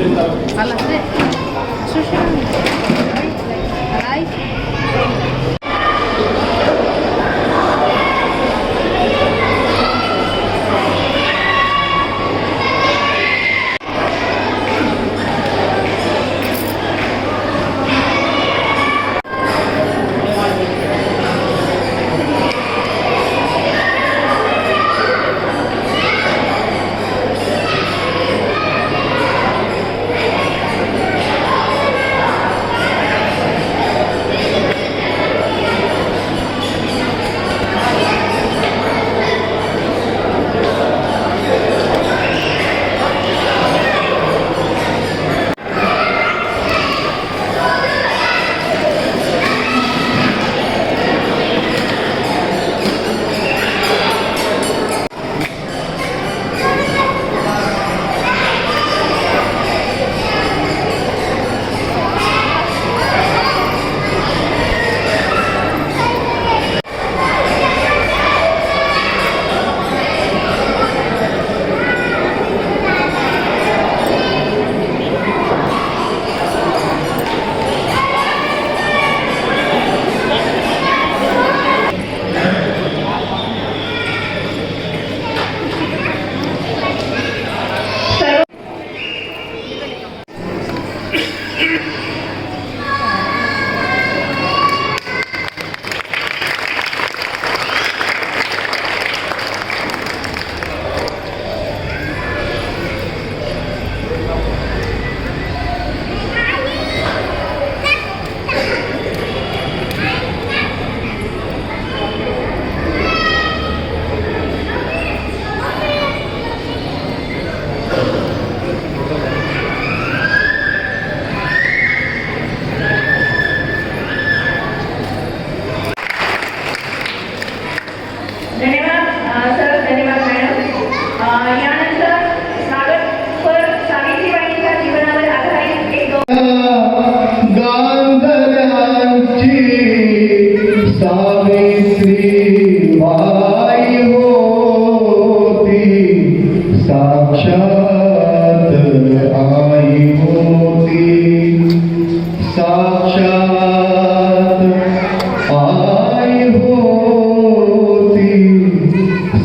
아, 네. 말랐지? 수시하는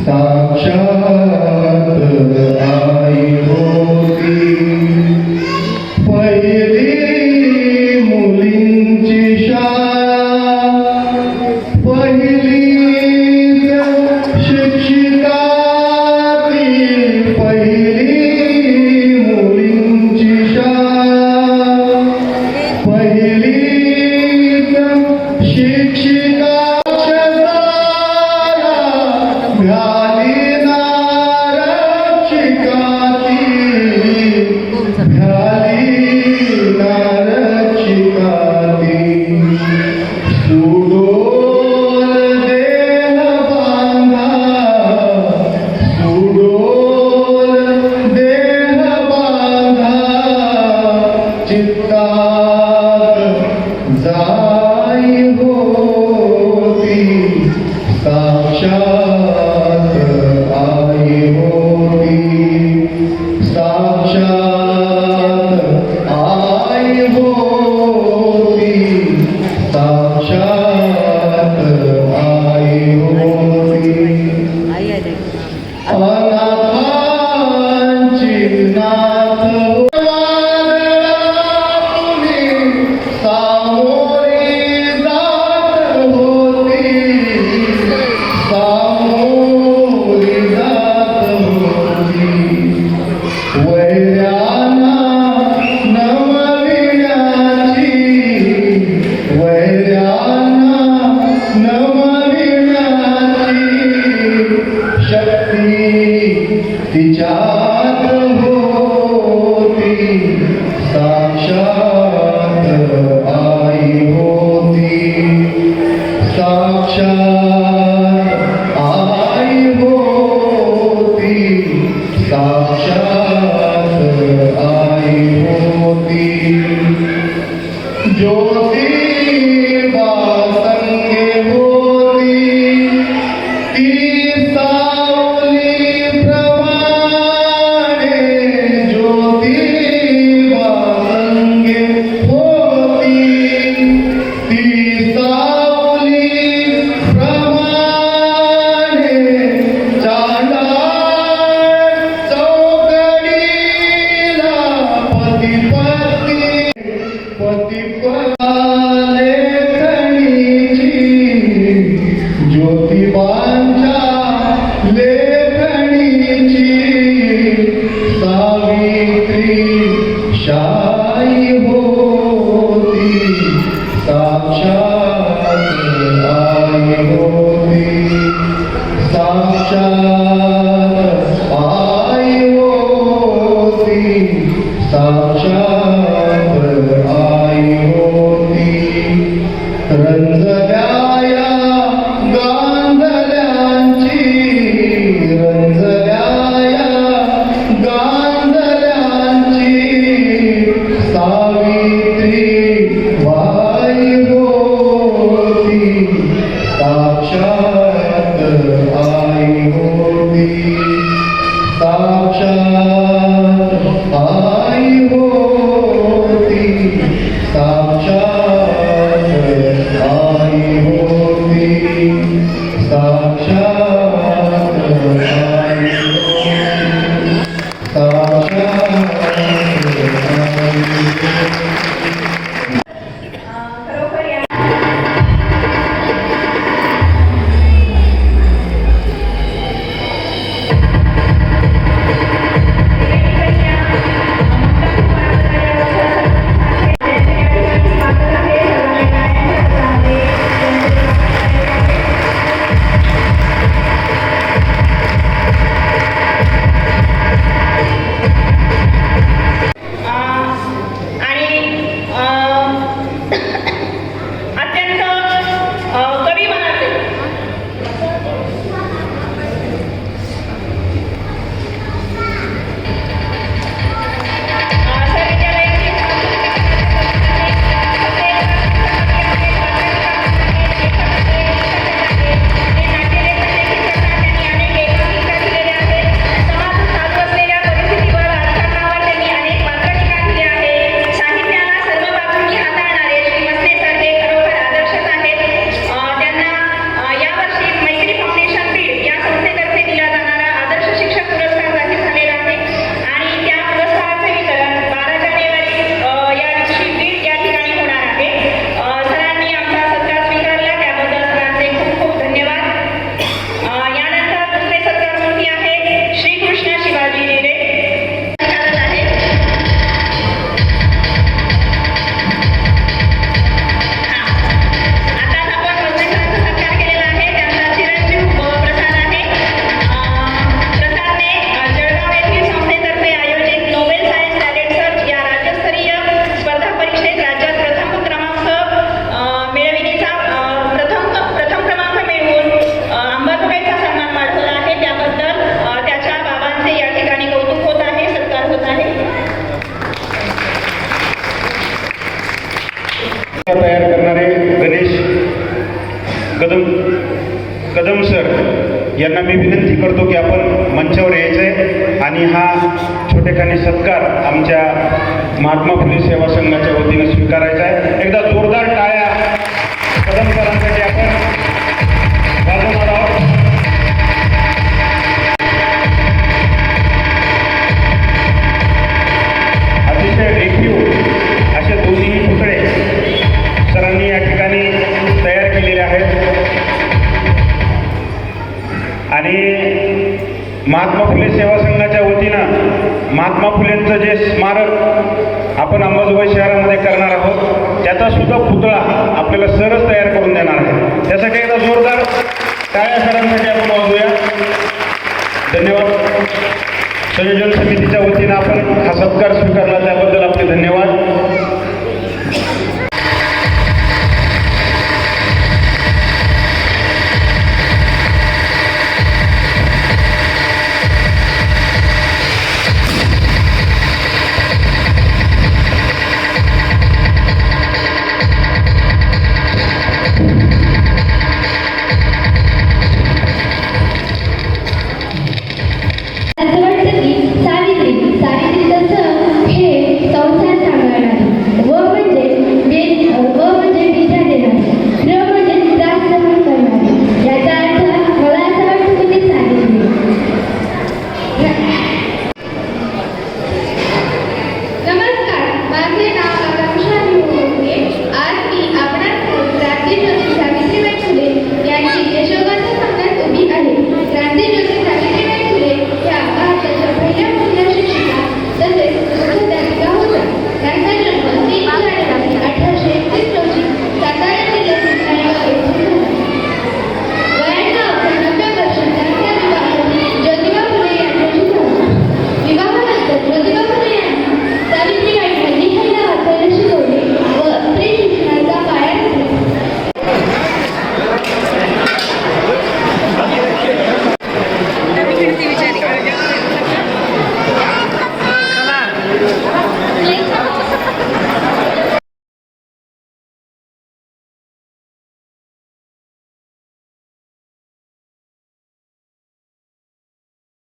está Shabbat Shalom. करोति साक्षात् Kadam sir यांना मी विनंती करतो की आपण मंचावर यायचं आहे आणि हा छोटेखानी सत्कार आमच्या महात्मा फुले सेवा संघाच्या वतीने स्वीकारायचा आहे. एकदा जोरदार टाळ्या कदम सरांसाठी औरंगाबाद शहरामध्ये करणार आहोत. त्याचा सुद्धा पुतळा